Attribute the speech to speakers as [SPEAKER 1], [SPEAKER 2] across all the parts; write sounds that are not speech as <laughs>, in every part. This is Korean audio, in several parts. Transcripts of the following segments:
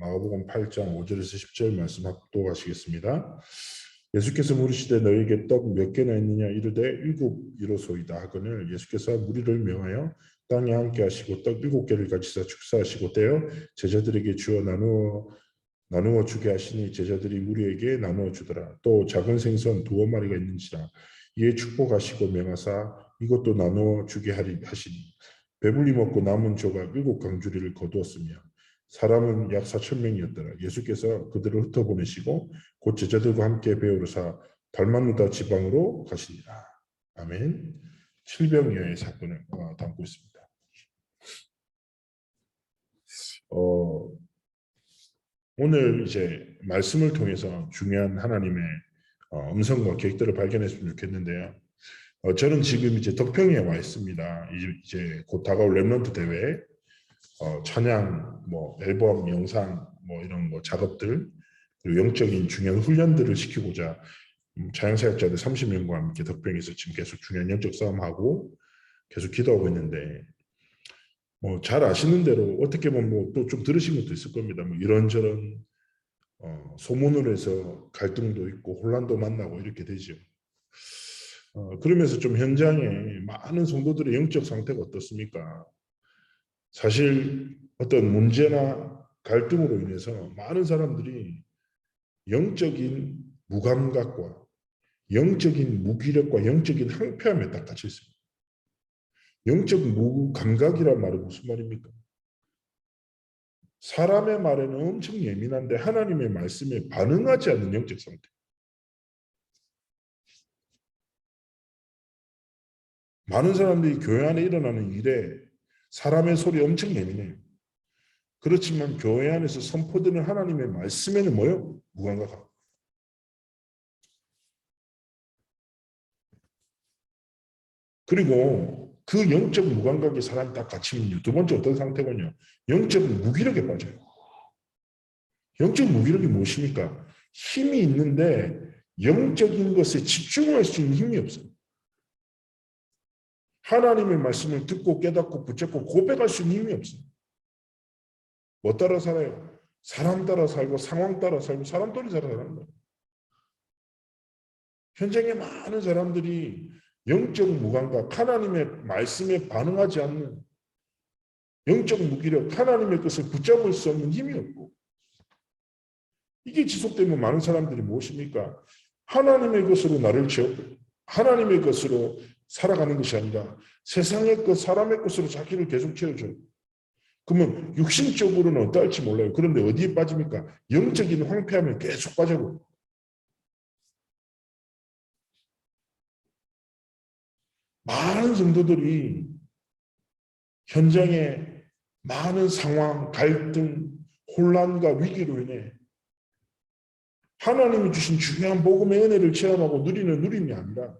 [SPEAKER 1] 마가복음 8장 5절에서 10절 말씀 합독하시겠습니다. 예수께서 물으시되 너에게 떡 몇 개나 있느냐 이르되 일곱 이로소이다 하거늘 예수께서 무리를 명하여 땅에 함께 하시고 떡 일곱 개를 가지사 축사하시고 떼어 제자들에게 주어 나누어 나누어 주게 하시니 제자들이 무리에게 나누어 주더라 또 작은 생선 두어 마리가 있는지라 이에 축복하시고 명하사 이것도 나누어 주게 하시니 배불리 먹고 남은 조각 일곱 강주리를 거두었으며 사람은 약 사천 명이었더라. 예수께서 그들을 흩어보내시고 곧 제자들과 함께 베오르사 달마누다 지방으로 가시니라. 아멘. 칠병여의 사건을 어, 담고 있습니다. 어, 오늘 이제 말씀을 통해서 중요한 하나님의 어, 음성과 계획들을 발견했으면 좋겠는데요. 어, 저는 지금 이제 덕평에 와 있습니다. 이제, 곧 다가올 랩런트 대회 어, 찬양, 뭐 앨범, 영상, 뭐 이런 거 작업들 그리고 영적인 중요한 훈련들을 시키고자 음, 자연사역자들 30명과 함께 덕평에서 지금 계속 중요한 영적 싸움하고 계속 기도하고 있는데 뭐 잘 아시는 대로 어떻게 보면 뭐 또 좀 들으신 것도 있을 겁니다. 뭐 이런저런 어, 소문으로 해서 갈등도 있고 혼란도 만나고 이렇게 되죠. 어, 그러면서 좀 현장에 많은 성도들의 영적 상태가 어떻습니까? 사실 어떤 문제나 갈등으로 인해서 많은 사람들이 영적인 무감각과 영적인 무기력과 영적인 항폐함에 딱 갇혀 있습니다. 영적 무감각이란 말은 무슨 말입니까? 사람의 말에는 엄청 예민한데 하나님의 말씀에 반응하지 않는 영적 상태. 많은 사람들이 교회 안에 일어나는 일에 사람의 소리 엄청 예민해요. 그렇지만 교회 안에서 선포되는 하나님의 말씀에는 뭐요? 무감각하고. 그리고 그 영적 무감각이 사람이 딱 갇히면요. 두 번째 어떤 상태군요. 영적 무기력에 빠져요. 영적 무기력이 무엇입니까? 힘이 있는데 영적인 것에 집중할 수 있는 힘이 없어요. 하나님의 말씀을 듣고 깨닫고 붙잡고 고백할 수 있는 힘이 없어요. 뭐 따라 살아요? 사람 따라 살고 상황 따라 살고 사람 따라 살아가는 거예요. 현장에 많은 사람들이 영적 무감각, 하나님의 말씀에 반응하지 않는 영적 무기력, 하나님의 것을 붙잡을 수 없는 힘이 없고 이게 지속되면 많은 사람들이 무엇입니까? 하나님의 것으로 나를 채워 하나님의 것으로 살아가는 것이 아니라 세상의 것, 사람의 것으로 자기를 계속 채워줘요. 그러면 육신적으로는 어떨지 몰라요. 그런데 어디에 빠집니까? 영적인 황폐함에 계속 빠져고 많은 성도들이 현장에 많은 상황, 갈등, 혼란과 위기로 인해 하나님이 주신 중요한 복음의 은혜를 체험하고 누리는 누림이 아니라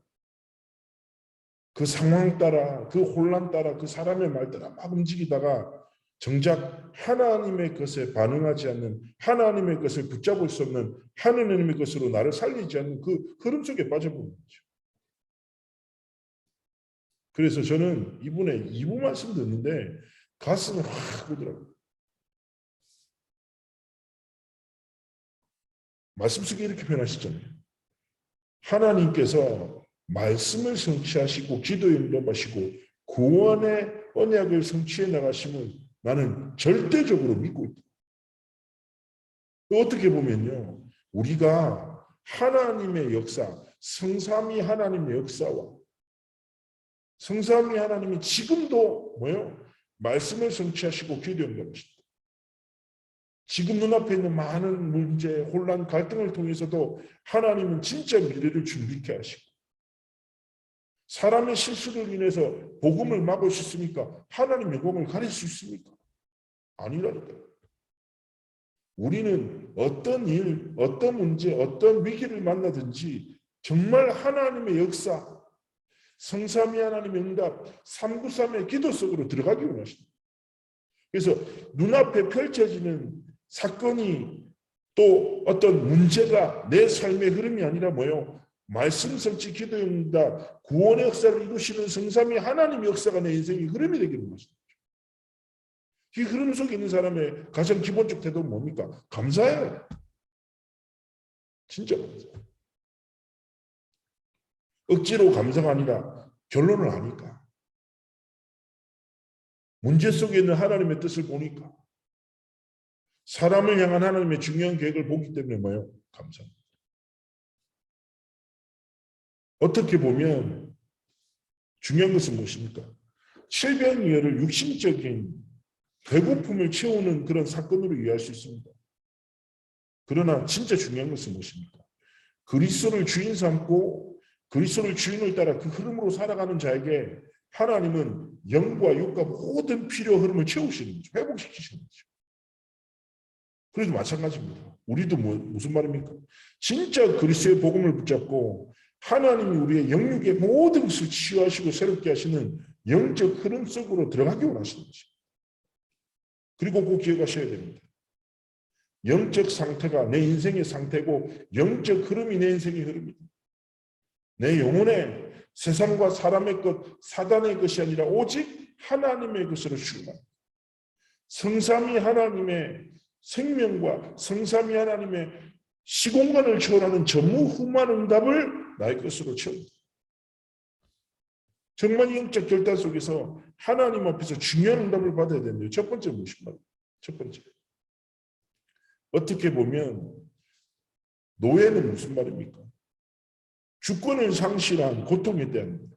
[SPEAKER 1] 그 상황 따라 그 혼란 따라 그 사람의 말 따라 막 움직이다가 정작 하나님의 것에 반응하지 않는 하나님의 것을 붙잡을 수 없는 하나님의 것으로 나를 살리지 않는 그 흐름 속에 빠져버는 거죠. 그래서 저는 이분의 이부 말씀 듣는데 가슴이 확 오더라고요. 말씀 속에 이렇게 표현하시잖아요. 하나님께서 말씀을 성취하시고 기도에 응답하시고 구원의 언약을 성취해 나가심을 나는 절대적으로 믿고 있다. 어떻게 보면요. 우리가 하나님의 역사, 성삼위 하나님의 역사와 성삼위 하나님이 지금도 뭐요? 말씀을 성취하시고 기도에 응답하신다. 지금 눈앞에 있는 많은 문제, 혼란, 갈등을 통해서도 하나님은 진짜 미래를 준비케 하시고 사람의 실수를 인해서 복음을 막을 수 있습니까? 하나님의 복음을 가릴 수 있습니까? 아니라니까요. 우리는 어떤 일, 어떤 문제, 어떤 위기를 만나든지 정말 하나님의 역사, 성삼위 하나님의 응답, 393의 기도 속으로 들어가기 원하십니다. 그래서 눈앞에 펼쳐지는 사건이 또 어떤 문제가 내 삶의 흐름이 아니라 뭐요? 말씀 성취 기도입니다. 구원의 역사를 이루시는 성삼위 하나님의 역사가 내 인생의 흐름이 되기를 원하십니다. 이 흐름 속에 있는 사람의 가장 기본적 태도는 뭡니까? 감사해요. 진짜 감사해요. 억지로 감사가 아니라 결론을 아니까. 문제 속에 있는 하나님의 뜻을 보니까 사람을 향한 하나님의 중요한 계획을 보기 때문에 뭐예요? 감사합니다. 어떻게 보면 중요한 것은 무엇입니까? 칠병이어를 육신적인 배고픔을 채우는 그런 사건으로 이해할 수 있습니다. 그러나 진짜 중요한 것은 무엇입니까? 그리스도를 주인 삼고 그리스도를 주인을 따라 그 흐름으로 살아가는 자에게 하나님은 영과 육과 모든 필요 흐름을 채우시는 거죠. 회복시키시는 거죠. 그래도 마찬가지입니다. 우리도 뭐, 무슨 말입니까? 진짜 그리스도의 복음을 붙잡고 하나님이 우리의 영육의 모든 것을 치유하시고 새롭게 하시는 영적 흐름 속으로 들어가기 원하시는 거죠. 그리고 꼭 기억하셔야 됩니다. 영적 상태가 내 인생의 상태고 영적 흐름이 내 인생의 흐름이다. 내 영혼에 세상과 사람의 것, 사단의 것이 아니라 오직 하나님의 것으로 출발. 성삼이 하나님의 생명과 성삼이 하나님의 시공간을 초월하는 전무후무한 응답을 나의 것으로 채운다. 정말 영적 결단 속에서 하나님 앞에서 중요한 응답을 받아야 되는데요. 첫 번째 무엇인가? 첫 번째. 어떻게 보면 노예는 무슨 말입니까? 주권을 상실한 고통에 대한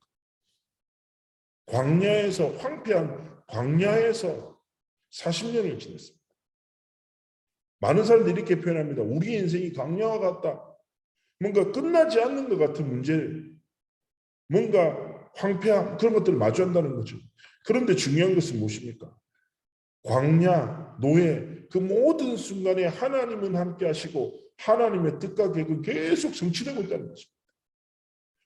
[SPEAKER 1] 광야에서 황폐한 광야에서 40년을 지냈습니다. 많은 사람들이 이렇게 표현합니다. 우리 인생이 광야와 같다. 뭔가 끝나지 않는 것 같은 문제를 뭔가 황폐함 그런 것들을 마주한다는 거죠. 그런데 중요한 것은 무엇입니까? 광야, 노예 그 모든 순간에 하나님은 함께 하시고 하나님의 뜻과 계획은 계속 성취되고 있다는 거죠.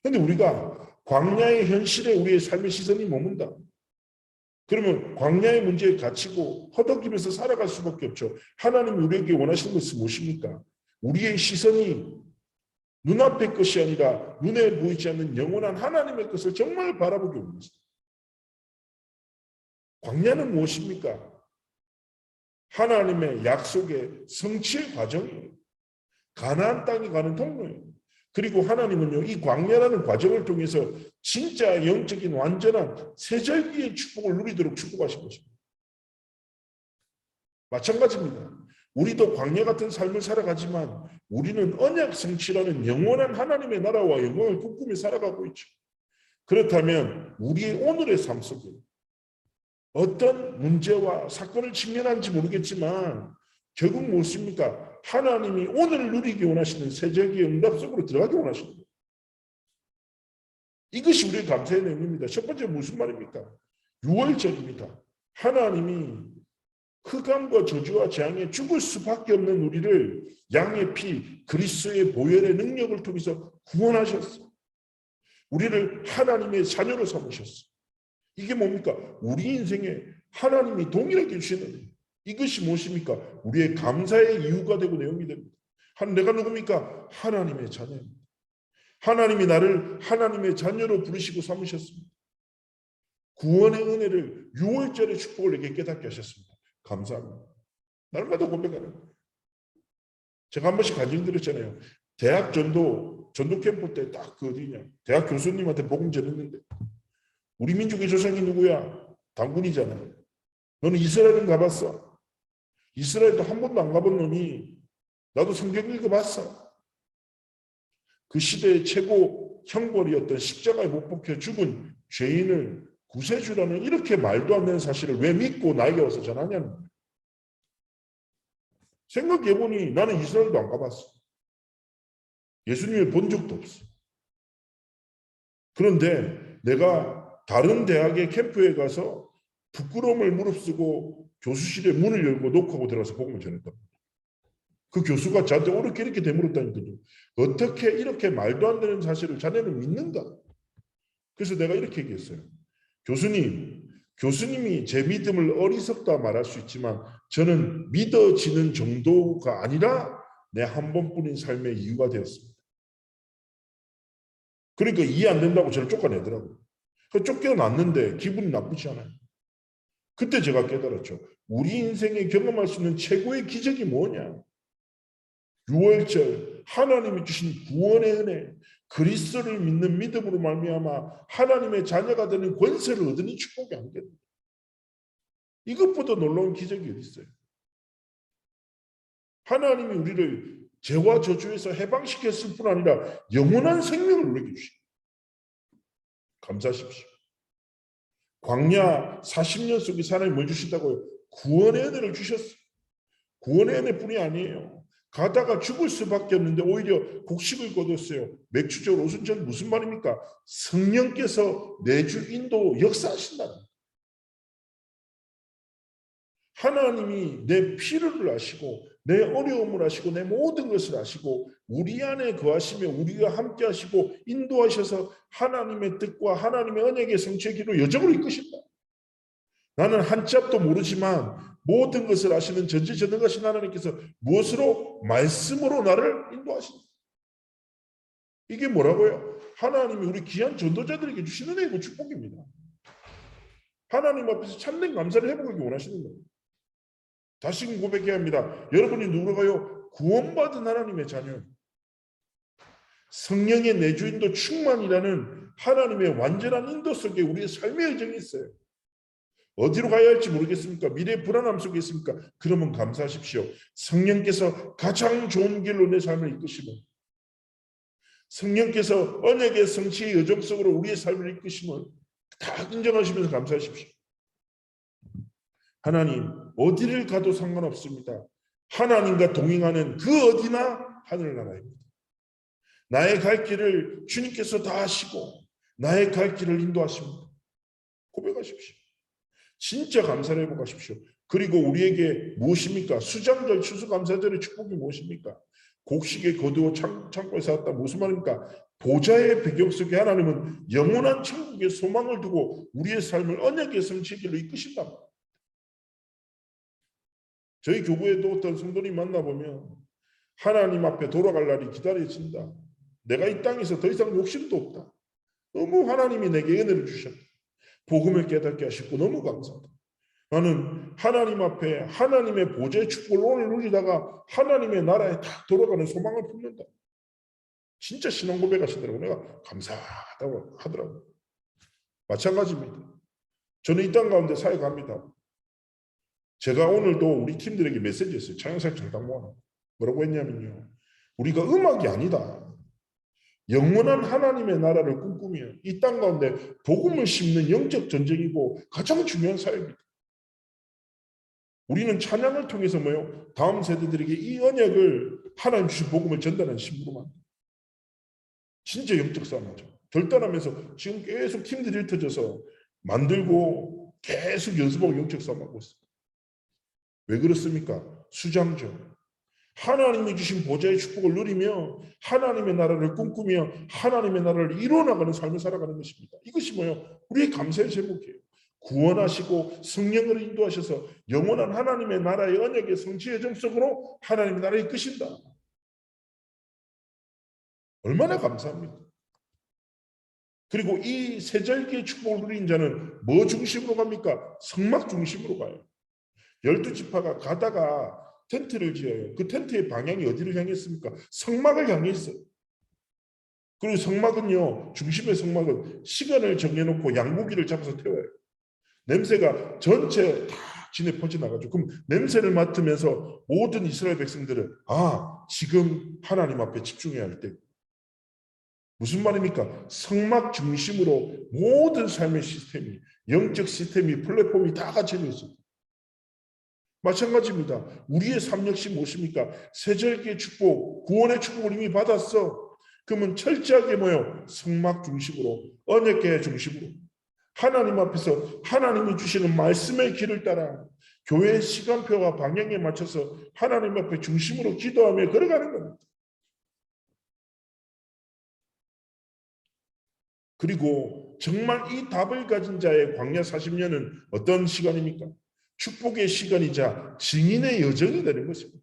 [SPEAKER 1] 그런데 우리가 광야의 현실에 우리의 삶의 시선이 머문다. 그러면 광야의 문제에 갇히고 허덕이면서 살아갈 수밖에 없죠. 하나님이 우리에게 원하시는 것은 무엇입니까? 우리의 시선이 눈앞의 것이 아니라 눈에 보이지 않는 영원한 하나님의 것을 정말 바라보기 원합니다. 광야는 무엇입니까? 하나님의 약속의 성취의 과정이에요. 가나안 땅에 가는 통로예요. 그리고 하나님은요 이 광야라는 과정을 통해서 진짜 영적인 완전한 세절기의 축복을 누리도록 축복하신 것입니다. 마찬가지입니다. 우리도 광야 같은 삶을 살아가지만 우리는 언약 성취라는 영원한 하나님의 나라와 영광을 꿈꾸며 살아가고 있죠. 그렇다면 우리의 오늘의 삶 속에 어떤 문제와 사건을 직면한지 모르겠지만 결국 무엇입니까? 하나님이 오늘 누리기 원하시는 세적의 응답 속으로 들어가기 원하시는 거예요. 이것이 우리의 감사의 내용입니다. 첫 번째 무슨 말입니까? 6월절입니다. 하나님이 흑암과 저주와 재앙에 죽을 수밖에 없는 우리를 양의 피, 그리스도의 보혈의 능력을 통해서 구원하셨어. 우리를 하나님의 자녀로 삼으셨어. 이게 뭡니까? 우리 인생에 하나님이 동일하게 주시는 이것이 무엇입니까? 우리의 감사의 이유가 되고 내용이 됩니다. 한 내가 누굽니까? 하나님의 자녀입니다. 하나님이 나를 하나님의 자녀로 부르시고 삼으셨습니다. 구원의 은혜를 6월절의 축복을 내게 깨닫게 하셨습니다. 감사합니다. 날마다 고백하는. 제가 한 번씩 간증드렸잖아요. 대학 전도 전도 캠프 때 딱 그 어디냐 대학 교수님한테 복음 전했는데 우리 민족의 조상이 누구야? 당군이잖아요. 너는 이스라엘은 가봤어? 이스라엘도 한 번도 안 가본 놈이 나도 성경 읽어봤어. 그 시대의 최고 형벌이었던 십자가에 못 박혀 죽은 죄인을 구세주라는 이렇게 말도 안 되는 사실을 왜 믿고 나에게 와서 전하냐는 거예요. 생각해보니 나는 이스라엘도 안 가봤어. 예수님을 본 적도 없어. 그런데 내가 다른 대학의 캠프에 가서 부끄러움을 무릅쓰고 교수실에 문을 열고 녹화하고 들어가서 복음을 전했다. 그 교수가 저한테 어렵게 이렇게 되물었다니까요. 어떻게 이렇게 말도 안 되는 사실을 자네는 믿는가? 그래서 내가 이렇게 얘기했어요. 교수님, 교수님이 제 믿음을 어리석다 말할 수 있지만 저는 믿어지는 정도가 아니라 내 한 번뿐인 삶의 이유가 되었습니다. 그러니까 이해 안 된다고 저를 쫓아내더라고요. 그 쫓겨났는데 기분이 나쁘지 않아요. 그때 제가 깨달았죠. 우리 인생에 경험할 수 있는 최고의 기적이 뭐냐? 6월절 하나님이 주신 구원의 은혜, 그리스도를 믿는 믿음으로 말미암아 하나님의 자녀가 되는 권세를 얻으니 축복이 아니겠다. 이것보다 놀라운 기적이 어디 있어요? 하나님이 우리를 죄와 저주에서 해방시켰을 뿐 아니라 영원한 생명을 우리에게 주시고 감사하십시오. 광야 40년 속에 사람이 뭘 주신다고요? 구원의 은혜를 주셨어요. 구원의 은혜뿐이 아니에요. 가다가 죽을 수밖에 없는데 오히려 곡식을 거뒀어요. 맥주적 오순절 무슨 말입니까? 성령께서 내주 인도 역사하신다. 하나님이 내 필요를 아시고 내 어려움을 아시고 내 모든 것을 아시고 우리 안에 거하시며 우리가 함께 하시고 인도하셔서 하나님의 뜻과 하나님의 언약의 성취기로 여정을 이끄신다. 나는 한 짭도 모르지만 모든 것을 아시는 전지전능하신 하나님께서 무엇으로 말씀으로 나를 인도하신다. 이게 뭐라고요? 하나님이 우리 귀한 전도자들에게 주시는 은혜고 축복입니다. 하나님 앞에서 참된 감사를 해보기 원하시는 거예요. 다시 고백해야 합니다. 여러분이 누구가요? 구원받은 하나님의 자녀. 성령의 내주인도 충만이라는 하나님의 완전한 인도 속에 우리의 삶의 여정이 있어요. 어디로 가야 할지 모르겠습니까? 미래 불안함 속에 있습니까? 그러면 감사하십시오. 성령께서 가장 좋은 길로 내 삶을 이끄시고 성령께서 언약의 성취의 여정 속으로 우리의 삶을 이끄심을 다 인정하시면서 감사하십시오. 하나님 어디를 가도 상관없습니다. 하나님과 동행하는 그 어디나 하늘나라입니다. 나의 갈 길을 주님께서 다 하시고 나의 갈 길을 인도하십니다. 고백하십시오. 진짜 감사를 해보가십시오. 그리고 우리에게 무엇입니까? 수장절 추수감사절의 축복이 무엇입니까? 곡식에 거두어 창, 창고에 쌓았다. 무슨 말입니까? 보좌의 배경 속에 하나님은 영원한 천국의 소망을 두고 우리의 삶을 언약의 성취길로 이끄신다. 저희 교구에도 어떤 성도님 만나보면 하나님 앞에 돌아갈 날이 기다려진다. 내가 이 땅에서 더 이상 욕심도 없다. 너무 하나님이 내게 은혜를 주셨다. 복음을 깨닫게 하시고 너무 감사하다. 나는 하나님 앞에 하나님의 보좌의 축복을 오늘 누리다가 하나님의 나라에 딱 돌아가는 소망을 품는다. 진짜 신앙 고백하시더라고. 내가 감사하다고 하더라고. 마찬가지입니다. 저는 이 땅 가운데 사역합니다. 제가 오늘도 우리 팀들에게 메시지 했어요. 창영사 장당 모아 뭐라고 했냐면요. 우리가 음악이 아니다. 영원한 하나님의 나라를 꿈꾸며 이 땅 가운데 복음을 심는 영적 전쟁이고 가장 중요한 사역입니다. 우리는 찬양을 통해서 뭐요? 다음 세대들에게 이 언약을 하나님 주신 복음을 전달하는 신부로만 진짜 영적 싸움이죠. 결단하면서 지금 계속 팀들이 흩어져서 만들고 계속 연습하고 영적 싸움하고 있습니다. 왜 그렇습니까? 수장죠. 하나님이 주신 보좌의 축복을 누리며 하나님의 나라를 꿈꾸며 하나님의 나라를 이루어나가는 삶을 살아가는 것입니다. 이것이 뭐요? 우리의 감사의 제목이에요. 구원하시고 성령을 인도하셔서 영원한 하나님의 나라의 언약의 성취 예정 속으로 하나님의 나라에 이끄신다. 얼마나 감사합니까? 그리고 이 세절기의 축복을 누린 자는 뭐 중심으로 갑니까? 성막 중심으로 가요. 열두 지파가 가다가 텐트를 지어요. 그 텐트의 방향이 어디를 향했습니까? 성막을 향해 있어요. 그리고 성막은요, 중심의 성막은 시간을 정해놓고 양고기를 잡아서 태워요. 냄새가 전체 다 진에 퍼져나가죠. 그럼 냄새를 맡으면서 모든 이스라엘 백성들은 아, 지금 하나님 앞에 집중해야 할 때. 무슨 말입니까? 성막 중심으로 모든 삶의 시스템이, 영적 시스템이, 플랫폼이 다 갖춰져 있어요. 마찬가지입니다. 우리의 삶 역시 무엇입니까? 세절기의 축복, 구원의 축복을 이미 받았어. 그러면 철저하게 뭐요? 성막 중심으로, 언약계 중심으로. 하나님 앞에서 하나님이 주시는 말씀의 길을 따라 교회의 시간표와 방향에 맞춰서 하나님 앞에 중심으로 기도하며 걸어가는 겁니다. 그리고 정말 이 답을 가진 자의 광야 40년은 어떤 시간입니까? 축복의 시간이자 증인의 여정이 되는 것입니다.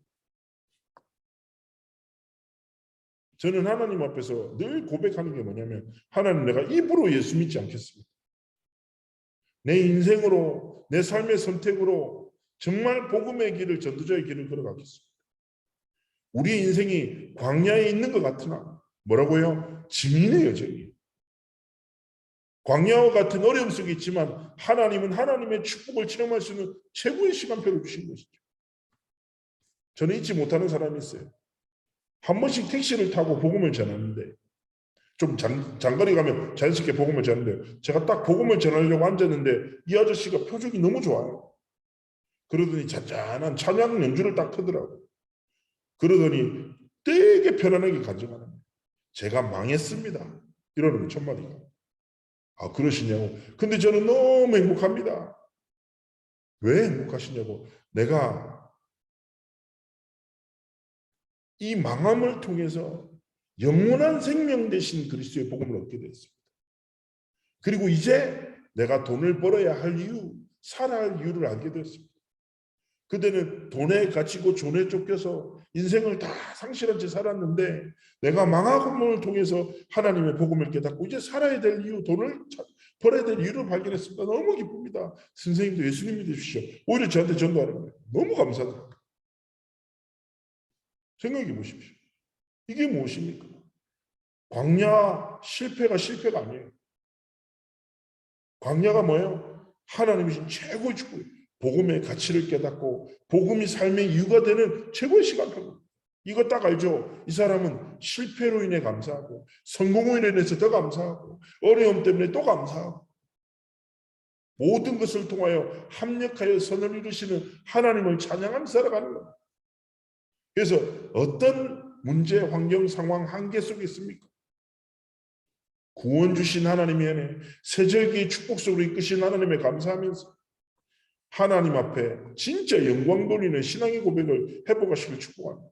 [SPEAKER 1] 저는 하나님 앞에서 늘 고백하는 게 뭐냐면 하나님 내가 입으로 예수 믿지 않겠습니다. 내 인생으로 내 삶의 선택으로 정말 복음의 길을 전도자의 길을 걸어가겠습니다. 우리 인생이 광야에 있는 것 같으나 뭐라고요? 증인의 여정이에요. 광야와 같은 어려움 속에 있지만 하나님은 하나님의 축복을 체험할 수 있는 최고의 시간표를 주신 것이죠. 저는 잊지 못하는 사람이 있어요. 한 번씩 택시를 타고 복음을 전하는데 좀 장, 장거리 가면 자연스럽게 복음을 전하는데 제가 딱 복음을 전하려고 앉았는데 이 아저씨가 표정이 너무 좋아요. 그러더니 잔잔한 찬양 연주를 딱 트더라고요. 그러더니 되게 편안하게 간증하는 거예요. 제가 망했습니다. 이러는 거 첫 마디가. 아 그러시냐고. 근데 저는 너무 행복합니다. 왜 행복하시냐고. 내가 이 망함을 통해서 영원한 생명 대신 그리스도의 복음을 얻게 됐습니다. 그리고 이제 내가 돈을 벌어야 할 이유, 살아야 할 이유를 알게 됐습니다. 그때는 돈에 갇히고 존에 쫓겨서 인생을 다 상실한 채 살았는데 내가 망함을 통해서 하나님의 복음을 깨닫고 이제 살아야 될 이유, 돈을 벌어야 될 이유를 발견했습니다. 너무 기쁩니다. 선생님도 예수님 믿으십시오. 오히려 저한테 전도하는 거예요. 너무 감사드립니다. 생각해 보십시오. 이게 무엇입니까? 광야 실패가 실패가 아니에요. 광야가 뭐예요? 하나님이신 최고의 축복. 복음의 가치를 깨닫고 복음이 삶의 이유가 되는 최고의 시간표입니다. 이거 딱 알죠? 이 사람은 실패로 인해 감사하고 성공으로 인해서 더 감사하고 어려움 때문에 또 감사하고 모든 것을 통하여 합력하여 선을 이루시는 하나님을 찬양하며 살아가는 겁니다. 그래서 어떤 문제, 환경, 상황, 한계 속에 있습니까? 구원 주신 하나님이 안에 세절기의 축복 속으로 이끄신 하나님에 감사하면서 하나님 앞에 진짜 영광 돌리는 신앙의 고백을 회복하시길 축복합니다.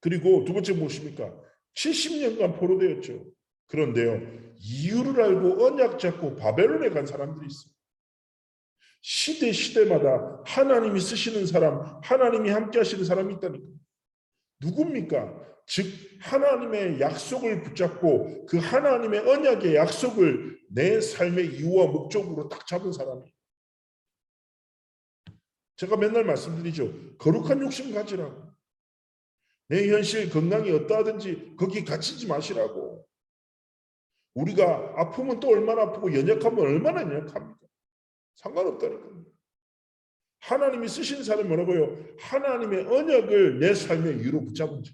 [SPEAKER 1] 그리고 두 번째 무엇입니까? 70년간 포로되었죠. 그런데요, 이유를 알고 언약 잡고 바벨론에 간 사람들이 있어요. 시대 시대마다 하나님이 쓰시는 사람, 하나님이 함께 하시는 사람이 있다니까. 누굽니까? 즉 하나님의 약속을 붙잡고 그 하나님의 언약의 약속을 내 삶의 이유와 목적으로 딱 잡은 사람이. 제가 맨날 말씀드리죠. 거룩한 욕심 가지라고. 내 현실 건강이 어떠하든지 거기 갇히지 마시라고. 우리가 아프면 또 얼마나 아프고 연약하면 얼마나 연약합니까? 상관없다니까요. 하나님이 쓰신 사람이 뭐라고요? 하나님의 언약을 내 삶의 이유로 붙잡은 자.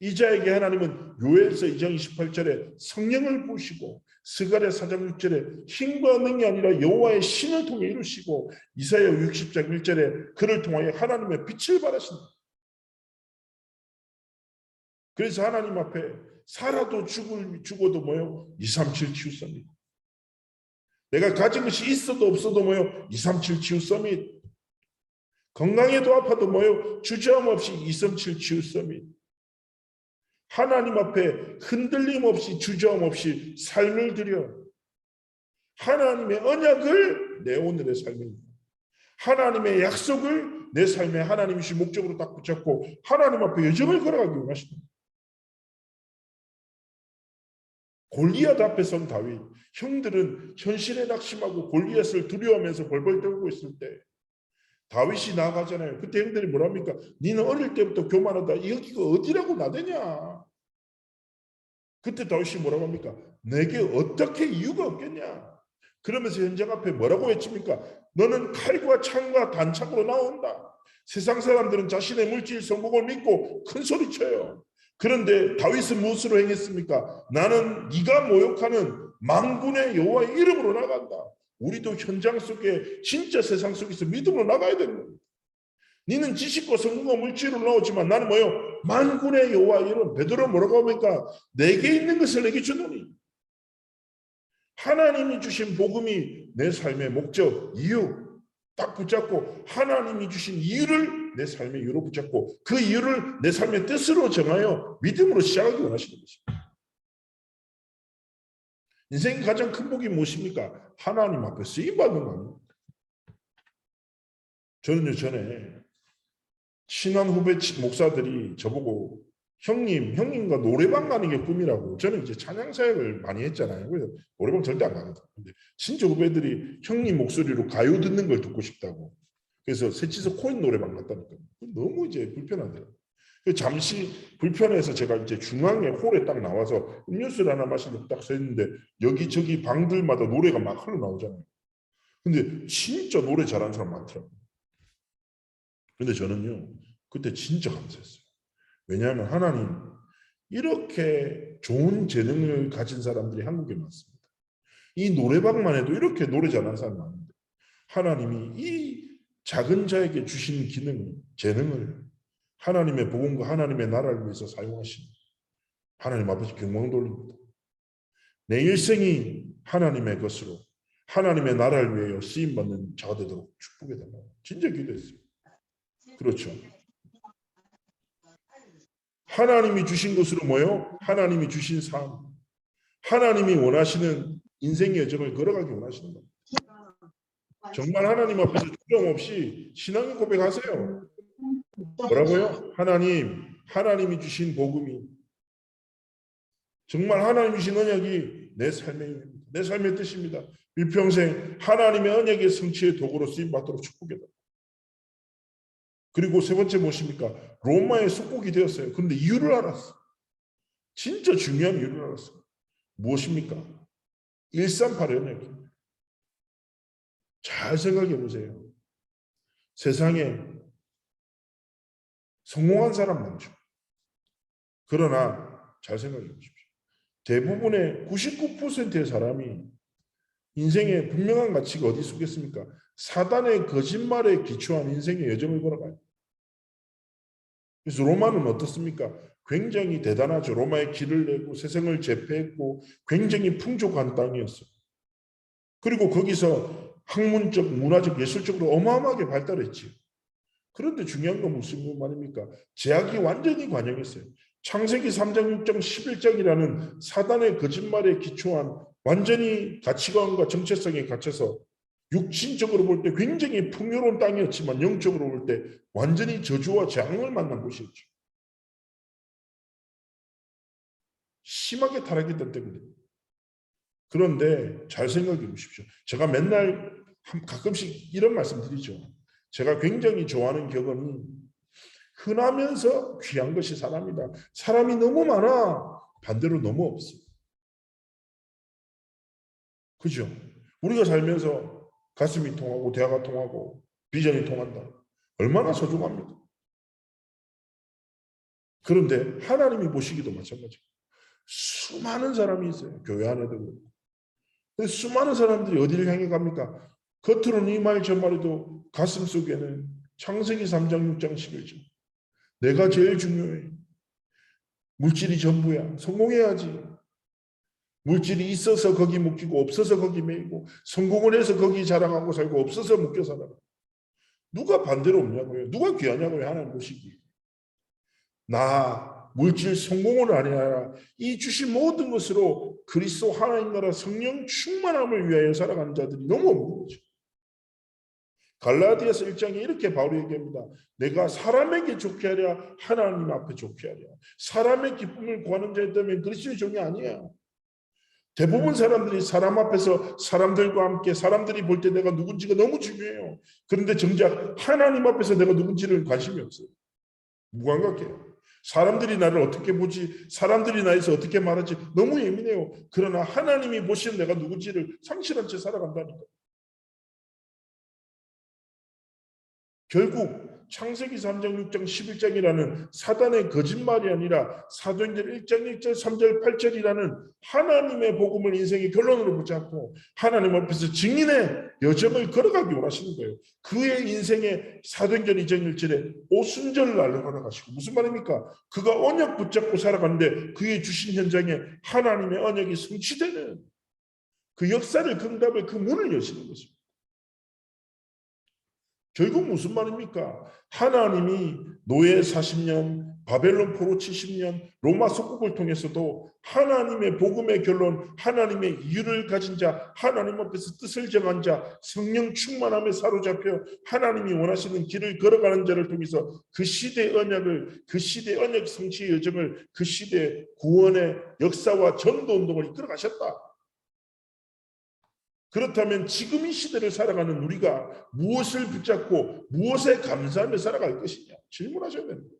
[SPEAKER 1] 이 자에게 하나님은 요엘서 2장 28절에 성령을 부으시고 스가랴 4장 6절에 힘과 능이 아니라 여호와의 신을 통해 이루시고 이사야 60장 1절에 그를 통하여 하나님의 빛을 발하신다. 그래서 하나님 앞에 살아도 죽을 죽어도 뭐요? 237 치유섭니다. 내가 가진 것이 있어도 없어도 뭐요? 237 치유섭니다. 건강에도 아파도 뭐요? 주저함 없이 237 치유섭니다. 하나님 앞에 흔들림 없이 주저함 없이 삶을 들여 하나님의 언약을 내 오늘의 삶입니다. 하나님의 약속을 내 삶의 하나님이신 목적으로 딱 붙잡고 하나님 앞에 여정을 걸어가기 원하십니다. 골리앗 앞에 선 다윗 형들은 현실에 낙심하고 골리앗을 두려워하면서 벌벌 떨고 있을 때 다윗이 나가잖아요. 그때 형들이 뭐랍니까? 니는 어릴 때부터 교만하다. 여기가 어디라고 나대냐? 그때 다윗이 뭐라고 합니까? 내게 어떻게 이유가 없겠냐? 그러면서 현장 앞에 뭐라고 외칩니까? 너는 칼과 창과 단창으로 나온다. 세상 사람들은 자신의 물질 성공을 믿고 큰 소리 쳐요. 그런데 다윗은 무엇으로 행했습니까? 나는 네가 모욕하는 망군의 여호와의 이름으로 나간다. 우리도 현장 속에 진짜 세상 속에서 믿음으로 나가야 되는 겁니다. 니는 지식과 성공과 물질로 나오지만 나는 뭐요? 만군의 여호와 이름 베드로 뭐라고 합니까? 내게 있는 것을 내게 주노니 하나님이 주신 복음이 내 삶의 목적, 이유 딱 붙잡고 하나님이 주신 이유를 내 삶의 이유로 붙잡고 그 이유를 내 삶의 뜻으로 정하여 믿음으로 시작하기 원하시는 것입니다. 인생 가장 큰 복이 무엇입니까? 하나님 앞에 쓰임 받는 겁니다. 저는요 전에 친한 후배 목사들이 저보고 형님, 형님과 노래방 가는 게 꿈이라고. 저는 이제 찬양 사역을 많이 했잖아요. 그래서 노래방 절대 안 가거든. 근데 진짜 후배들이 형님 목소리로 가요 듣는 걸 듣고 싶다고. 그래서 새치서 코인 노래방 갔다니까. 너무 이제 불편하더라고요. 그래서 잠시 불편해서 제가 이제 중앙에 홀에 딱 나와서 음료수를 하나 마시려고 딱 섰는데 여기저기 방들마다 노래가 막 흘러나오잖아요. 근데 진짜 노래 잘하는 사람 많더라고요. 근데 저는요, 그때 진짜 감사했어요. 왜냐하면 하나님, 이렇게 좋은 재능을 가진 사람들이 한국에 많습니다. 이 노래방만 해도 이렇게 노래 잘하는 사람 많은데, 하나님이 이 작은 자에게 주신 기능을, 재능을 하나님의 복음과 하나님의 나라를 위해서 사용하신 하나님 앞에서 경망 돌립니다. 내 일생이 하나님의 것으로 하나님의 나라를 위하여 쓰임 받는 자가 되도록 축복해 달라고 진짜 기도했어요. 그렇죠. 하나님이 주신 것으로 뭐요? 하나님이 주신 삶. 하나님이 원하시는 인생의 여정을 걸어가기 원하시는 겁니다. 정말 하나님 앞에서 두려움 없이 신앙의 고백하세요. 뭐라고요? 하나님, 하나님이 주신 복음이 정말 하나님이 주신 언약이 내 삶의. 내 삶의 뜻입니다. 일평생 하나님의 언약의 성취의 도구로 쓰임 받도록 축복해다. 그리고 세 번째 무엇입니까? 로마의 속국이 되었어요. 근데 이유를 알았어. 진짜 중요한 이유를 알았어. 무엇입니까? 138의 언약입니다. 잘 생각해 보세요. 세상에 성공한 사람 많죠. 그러나 잘 생각해 보십시오. 대부분의 99%의 사람이 인생의 분명한 가치가 어디 있겠습니까? 사단의 거짓말에 기초한 인생의 여정을 걸어가요. 그래서 로마는 어떻습니까? 굉장히 대단하죠. 로마의 길을 내고 세상을 제패했고 굉장히 풍족한 땅이었어요. 그리고 거기서 학문적, 문화적, 예술적으로 어마어마하게 발달했지. 그런데 중요한 건 무슨 말입니까? 제약이 완전히 관영했어요. 창세기 3장, 6장, 11장이라는 사단의 거짓말에 기초한 완전히 가치관과 정체성에 갇혀서 육신적으로 볼 때 굉장히 풍요로운 땅이었지만 영적으로 볼 때 완전히 저주와 재앙을 만난 곳이었죠. 심하게 타락했던 때거든요. 그런데 잘 생각해 보십시오. 제가 맨날 가끔씩 이런 말씀 드리죠. 제가 굉장히 좋아하는 격언이 흔하면서 귀한 것이 사람이다. 사람이 너무 많아. 반대로 너무 없어. 그죠? 우리가 살면서 가슴이 통하고 대화가 통하고 비전이 통한다. 얼마나 소중합니까? 그런데 하나님이 보시기도 마찬가지. 수많은 사람이 있어요. 교회 안에도 그렇고. 수많은 사람들이 어디를 향해 갑니까? 겉으로는 이 말 저 말해도 가슴 속에는 창세기 3장 6장 11절. 내가 제일 중요해. 물질이 전부야. 성공해야지. 물질이 있어서 거기 묶이고 없어서 거기 매이고 성공을 해서 거기 자랑하고 살고 없어서 묶여 살아. 누가 반대로 없냐고요. 누가 귀하냐고요. 하나님 보시기. 나 물질 성공을 아니하라. 이 주신 모든 것으로 그리스도 하나님 나라 성령 충만함을 위하여 살아가는 자들이 너무 없는 거죠. 갈라디아서 1장에 이렇게 바울이 얘기합니다. 내가 사람에게 좋게 하랴 하나님 앞에 좋게 하랴. 사람의 기쁨을 구하는 자였다면 그리스도의 종이 아니야. 대부분 사람들이 사람 앞에서 사람들과 함께 사람들이 볼 때 내가 누군지가 너무 중요해요. 그런데 정작 하나님 앞에서 내가 누군지를 관심이 없어요. 무감각해요. 사람들이 나를 어떻게 보지, 사람들이 나에서 어떻게 말하지 너무 예민해요. 그러나 하나님이 보시는 내가 누군지를 상실한 채 살아간다니까. 결국 창세기 3장 6장 11장이라는 사단의 거짓말이 아니라 사도행전 1장 1절 3절 8절이라는 하나님의 복음을 인생의 결론으로 붙잡고 하나님 앞에서 증인의 여정을 걸어가기 원하시는 거예요. 그의 인생의 사도행전 2장 1절에 오순절 날로 걸어가시고 무슨 말입니까? 그가 언약 붙잡고 살아가는데 그의 주신 현장에 하나님의 언약이 성취되는 그 역사를 그 응답을 그 문을 여시는 것입니다. 결국 무슨 말입니까? 하나님이 노예 40년, 바벨론 포로 70년, 로마 속국을 통해서도 하나님의 복음의 결론, 하나님의 이유를 가진 자, 하나님 앞에서 뜻을 정한 자, 성령 충만함에 사로잡혀 하나님이 원하시는 길을 걸어가는 자를 통해서 그 시대 언약을, 그 시대 언약 성취의 여정을, 그 시대 구원의 역사와 전도 운동을 이끌어 가셨다. 그렇다면 지금 이 시대를 살아가는 우리가 무엇을 붙잡고 무엇에 감사하며 살아갈 것이냐 질문하셔야 됩니다.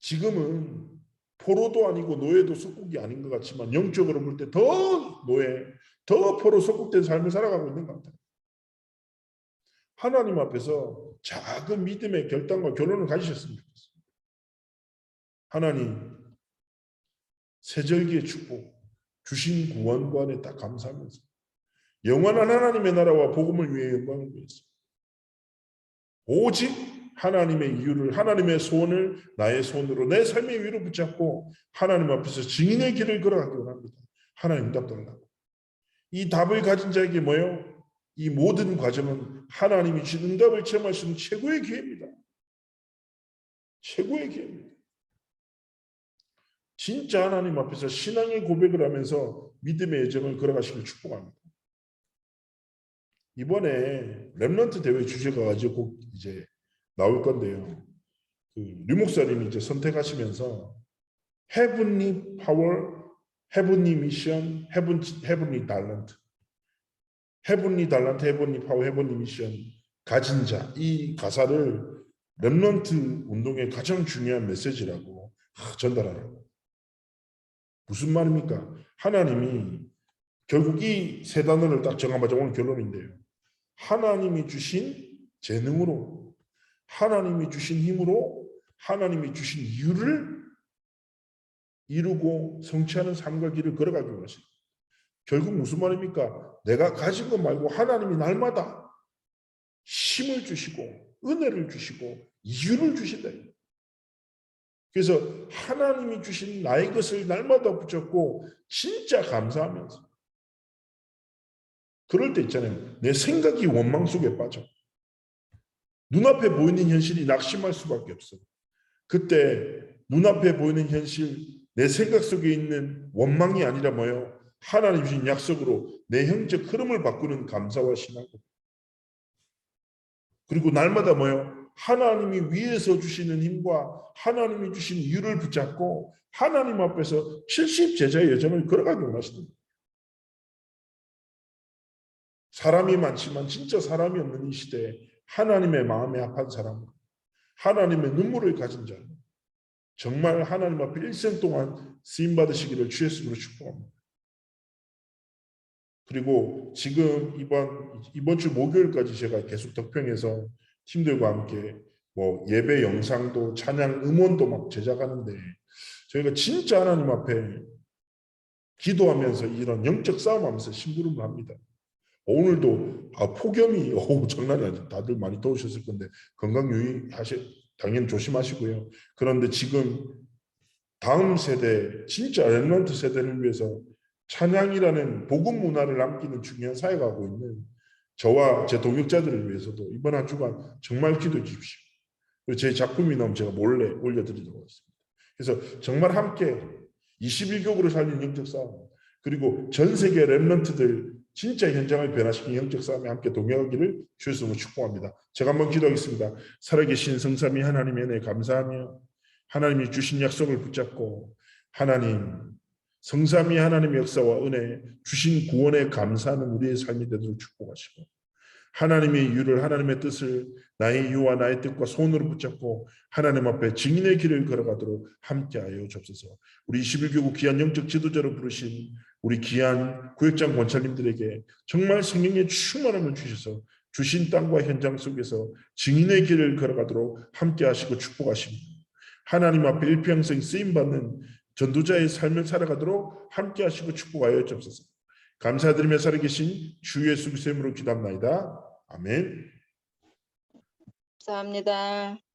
[SPEAKER 1] 지금은 포로도 아니고 노예도 속국이 아닌 것 같지만 영적으로 볼 때 더 노예, 더 포로 속국된 삶을 살아가고 있는 것 같아요. 하나님 앞에서 작은 믿음의 결단과 결론을 가지셨으면 좋겠습니다. 하나님 세절기의 축복, 주신 구원과 안에 딱 감사하면서 영원한 하나님의 나라와 복음을 위해 영광을 위해서 오직 하나님의 이유를 하나님의 소원을 나의 손으로 내 삶의 위로 붙잡고 하나님 앞에서 증인의 길을 걸어가기 원합니다. 하나님 답 달라고. 이 답을 가진 자에게 뭐요? 이 모든 과정은 하나님이 주는 응답을 체험할 수 있는 최고의 기회입니다. 최고의 기회입니다. 진짜 하나님 앞에서 신앙의 고백을 하면서 믿음의 여정을 걸어가시길 축복합니다. 이번에 렘넌트 대회 주제가 가지고 꼭 이제 나올 건데요. 그 류 목사님이 이제 선택하시면서 헤븐리 파워, 헤븐리 미션, 헤븐 헤븐리 달란트, 헤븐리 달란트, 헤븐리 파워, 헤븐리 미션 가진 자 이 가사를 렘넌트 운동의 가장 중요한 메시지라고 전달하라고. 무슨 말입니까? 하나님이 결국 이 세 단어를 딱 정하자마자 오늘 결론인데요. 하나님이 주신 재능으로, 하나님이 주신 힘으로, 하나님이 주신 이유를 이루고 성취하는 삶과 길을 걸어가기 원하십니다. 결국 무슨 말입니까? 내가 가진 것 말고 하나님이 날마다 힘을 주시고 은혜를 주시고 이유를 주신다. 그래서 하나님이 주신 나의 것을 날마다 붙잡고 진짜 감사하면서 그럴 때 있잖아요. 내 생각이 원망 속에 빠져. 눈앞에 보이는 현실이 낙심할 수밖에 없어. 그때 눈앞에 보이는 현실, 내 생각 속에 있는 원망이 아니라 뭐예요? 하나님 주신 약속으로 내 형적 흐름을 바꾸는 감사와 신하고 그리고 날마다 뭐예요? 하나님이 위에서 주시는 힘과 하나님이 주신 이유를 붙잡고 하나님 앞에서 70 제자의 여정을 걸어가기 원하시는. 사람이 많지만 진짜 사람이 없는 이 시대에 하나님의 마음에 합한 사람, 하나님의 눈물을 가진 자, 정말 하나님 앞에 일생 동안 쓰임 받으시기를 주의 이름으로 축복합니다. 그리고 지금 이번 이번 주 목요일까지 제가 계속 덕평에서 팀들과 함께 뭐 예배 영상도 찬양 음원도 막 제작하는데 저희가 진짜 하나님 앞에 기도하면서 이런 영적 싸움하면서 심부름을 합니다. 오늘도 아 폭염이 <laughs> 오 장난이 아니죠. 다들 많이 더우셨을 건데 건강 유의하시 당연히 조심하시고요. 그런데 지금 다음 세대 진짜 렘런트 세대를 위해서 찬양이라는 복음 문화를 남기는 중요한 사회가 하고 있는 저와 제 동역자들을 위해서도 이번 한 주간 정말 기도해 주십시오. 제 작품이 나오면 제가 몰래 올려드리도록 하겠습니다. 그래서 정말 함께 21교구를 살리는 영적 싸움 그리고 전 세계 렘런트들 진짜 현장을 변화시킨 영적 싸움에 함께 동행하기를 주였으면 축복합니다. 제가 한번 기도하겠습니다. 살아계신 성삼위 하나님의 은혜 감사하며 하나님이 주신 약속을 붙잡고 하나님 성삼위 하나님의 역사와 은혜 주신 구원에 감사하는 우리의 삶이 되도록 축복하시고 하나님의 이유를 하나님의 뜻을 나의 이유와 나의 뜻과 손으로 붙잡고 하나님 앞에 증인의 길을 걸어가도록 함께하여 주옵소서. 우리 21교구 귀한 영적 지도자로 부르신 우리 귀한 구역장 권찰님들에게 정말 성령의 충만함을 주셔서 주신 땅과 현장 속에서 증인의 길을 걸어가도록 함께하시고 축복하십니다. 하나님 앞에 일평생 쓰임 받는 전도자의 삶을 살아가도록 함께하시고 축복하여 주옵소서. 감사드리며 살아계신 주 예수 그리스도의 이름으로 기도합나이다. 아멘.
[SPEAKER 2] 감사합니다.